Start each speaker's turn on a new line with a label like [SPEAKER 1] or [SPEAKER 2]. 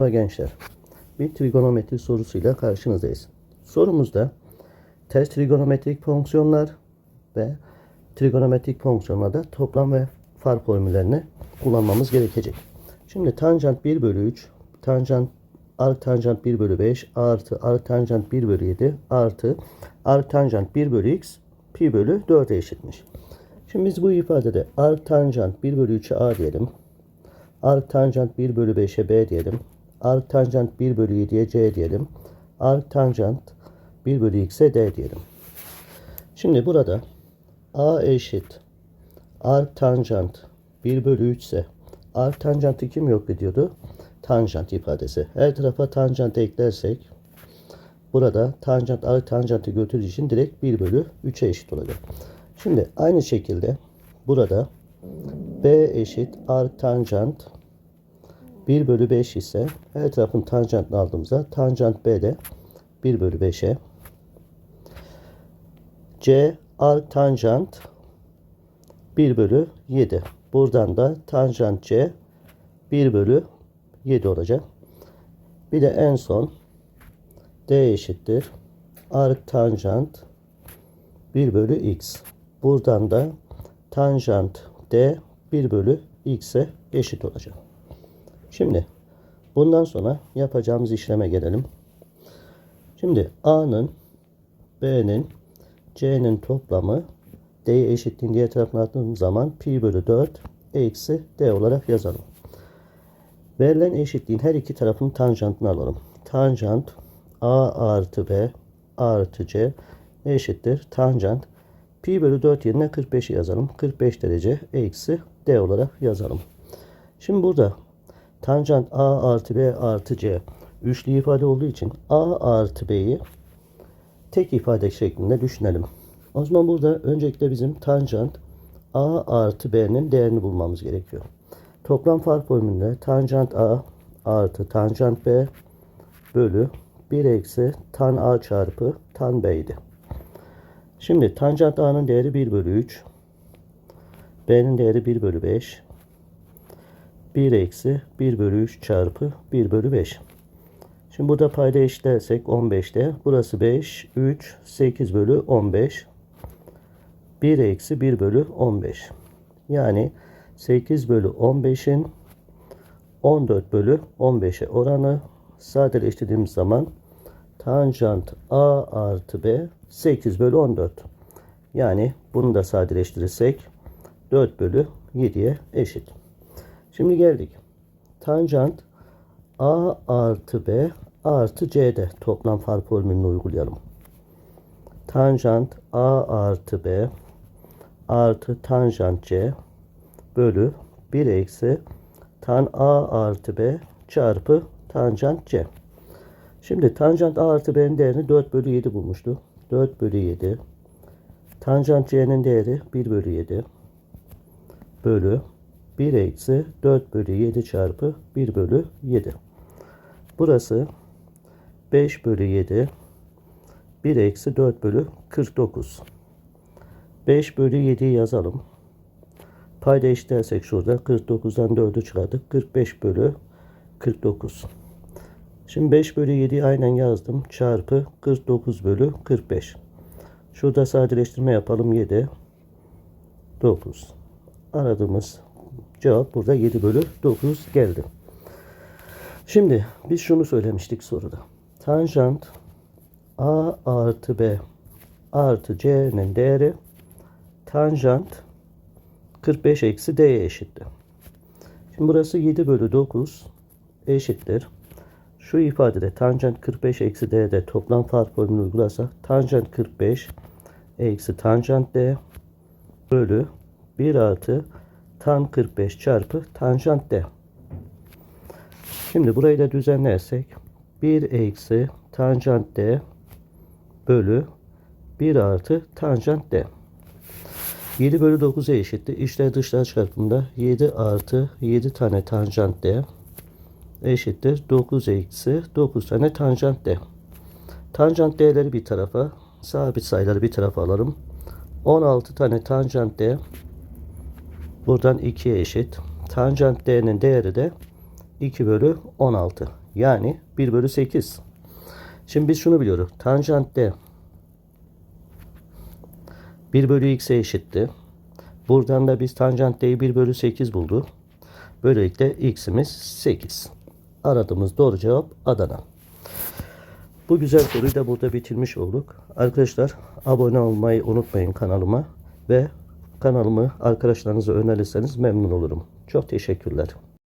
[SPEAKER 1] Merhaba gençler. Bir trigonometri sorusuyla karşınızdayız. Sorumuzda ters trigonometrik fonksiyonlar ve trigonometrik fonksiyonlarda toplam ve fark formüllerini kullanmamız gerekecek. Şimdi tanjant 1 bölü 3, tanjant arc tanjant 1 bölü 5 artı arc tanjant 1 bölü 7 artı arc tanjant 1 bölü x pi bölü 4'e eşitmiş. Şimdi biz bu ifadede arc tanjant 1 bölü 3'e a diyelim. Arc tanjant 1 bölü 5'e B diyelim. Arc tanjant 1 bölü 7'ye C diyelim. Arc tanjant 1 bölü X'e D diyelim. Şimdi burada A eşit arc tanjant 1 bölü 3 ise arc tanjantı kim yok ediyordu? Tanjant ifadesi. Her tarafa tanjant eklersek burada tanjant arc tanjantı götürdüğü için direkt 1 bölü 3'e eşit olacak. Şimdi aynı şekilde burada B eşit arc tanjant 1 bölü 5 ise her tarafın tanjantını aldığımızda tanjant B de 1 bölü 5'e C arc tanjant 1 bölü 7. Buradan da tanjant C 1 bölü 7 olacak. Bir de en son D eşittir. Arc tanjant 1 bölü x. Buradan da tanjant D 1 bölü x'e eşit olacak. Şimdi bundan sonra yapacağımız işleme gelelim. Şimdi A'nın B'nin C'nin toplamı D'ye eşitliğin diğer tarafına attığım zaman pi bölü 4 eksi D olarak yazalım. Verilen eşitliğin her iki tarafının tanjantını alalım. Tanjant A artı B artı C eşittir. Tanjant pi bölü 4 yerine 45'i yazalım. 45 derece eksi D olarak yazalım. Şimdi burada tanjant A artı B artı C üçlü ifade olduğu için A artı B'yi tek ifade şeklinde düşünelim. O zaman burada öncelikle bizim tanjant A artı B'nin değerini bulmamız gerekiyor. Toplam fark formülünde tanjant A artı tanjant B bölü 1 eksi tan A çarpı tan B'ydi. Şimdi tanjant A'nın değeri 1 bölü 3. B'nin değeri 1 bölü 5. 1 eksi 1 bölü 3 çarpı 1 bölü 5. Şimdi burada payda eşitlersek 15'te. Burası 5, 3, 8 bölü 15. 1 eksi 1 bölü 15. Yani 8 bölü 15'in 14 bölü 15'e oranı sadeleştirdiğimiz zaman tanjant A artı B 8 bölü 14. Yani bunu da sadeleştirirsek 4 bölü 7'ye eşit. Şimdi geldik. Tanjant A artı B artı C'de toplam fark formülünü uygulayalım. Tanjant A artı B artı tanjant C bölü 1 eksi tan A artı B çarpı tanjant C. Şimdi tanjant A artı B'nin değerini 4 bölü 7 bulmuştu. 4 bölü 7. Tanjant C'nin değeri 1 bölü 7 bölü 1 eksi 4 bölü 7 çarpı 1 bölü 7. Burası 5 bölü 7 1 eksi 4 bölü 49. 5 bölü 7'yi yazalım. Payda eşitlersek şurada 49'dan 4'ü çıkardık. 45 bölü 49. Şimdi 5 bölü 7'yi aynen yazdım. Çarpı 49 bölü 45. Şurada sadeleştirme yapalım. 7 9. Aradığımız cevap burada 7 bölü 9 geldi. Şimdi biz şunu söylemiştik soruda. Tanjant A artı B artı C'nin değeri tanjant 45 eksi D'ye eşitti. Şimdi burası 7 bölü 9 eşittir. Şu ifadede tanjant 45 eksi D'de toplam fark formülünü uygularsak tanjant 45 eksi tanjant D bölü 1 artı tan 45 çarpı tanjant D. Şimdi burayı da düzenlersek 1 eksi tanjant D bölü 1 artı tanjant D. 7 bölü 9'a eşitti. İçler dışlar çarpımında 7 artı 7 tane tanjant D eşittir 9 eksi 9 tane tanjant D. Tanjant D'leri bir tarafa, sabit sayıları bir tarafa alalım. 16 tane tanjant D buradan 2'ye eşit. Tanjant D'nin değeri de 2 bölü 16. Yani 1 bölü 8. Şimdi biz şunu biliyoruz. Tanjantte 1 bölü x'e eşitti. Buradan da biz tanjantteyi 1 bölü 8 bulduk. Böylelikle x'imiz 8. Aradığımız doğru cevap Adana. Bu güzel soruyu da burada bitirmiş olduk. Arkadaşlar abone olmayı unutmayın kanalıma ve kanalımı arkadaşlarınıza önerirseniz memnun olurum. Çok teşekkürler.